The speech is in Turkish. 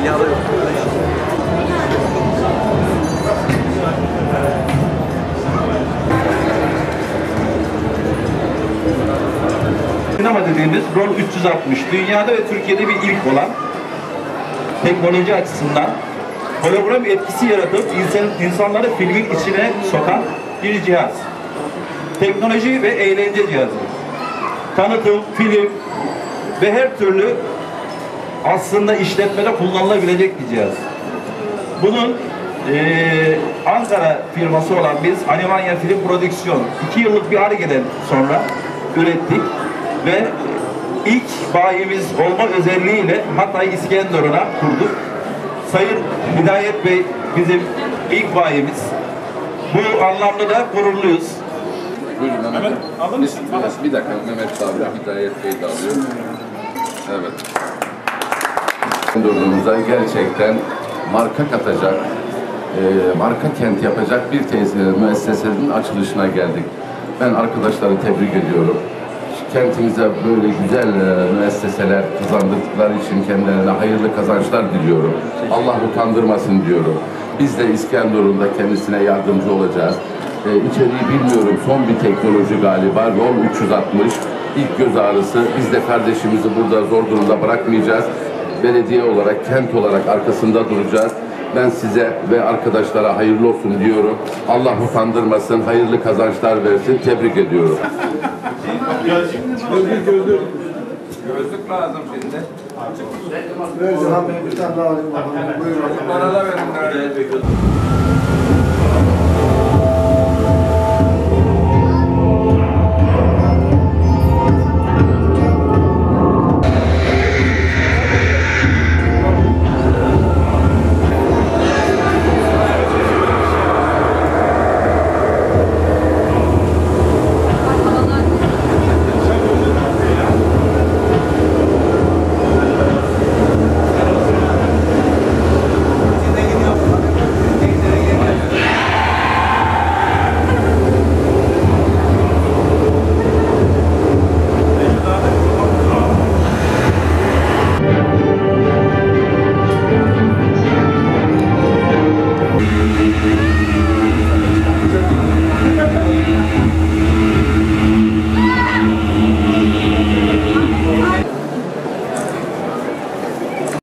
Dünyada yok. Sinema dediğimiz rol 360 dünyada ve Türkiye'de bir ilk olan teknoloji açısından hologram etkisi yaratıp insan, insanları filmin içine sokan bir cihaz. Teknoloji ve eğlence cihazı. Tanıtım, film ve her türlü aslında işletmede kullanılabilecek bir cihaz. Bunun eee, Ankara firması olan biz Animanya Film Prodüksiyon iki yıllık bir Ar-Ge'den sonra ürettik ve ilk bayimiz olma özelliğiyle Hatay İskenderun'a kurduk. Sayın Hidayet Bey bizim ilk bayimiz. Bu anlamda da gururluyuz. Buyurun Mehmet. Mehmet, aldın mı sen? Bir, bir dakika Mehmet alıyor, Hidayet Bey de alıyor. Evet. Durumumuza gerçekten marka katacak, e, marka kent yapacak bir tesis, müessesenin açılışına geldik. Ben arkadaşları tebrik ediyorum. Kentimize böyle güzel e, müesseseler kazandırdıkları için kendilerine hayırlı kazançlar diliyorum. Allah utandırmasın diyorum. Biz de İskenderun'da kendisine yardımcı olacağız. E, içeriği bilmiyorum. Son bir teknoloji galiba. Yol 360. İlk göz ağrısı. Biz de kardeşimizi burada zor durumda bırakmayacağız. Belediye olarak, kent olarak arkasında duracağız. Ben size ve arkadaşlara hayırlı olsun diyorum. Allah utandırmasın, hayırlı kazançlar versin. Tebrik ediyorum. Gözlük lazım şimdi. Ver Cihan Bey bir tane daha alayım. Buyurun. Bana da verin.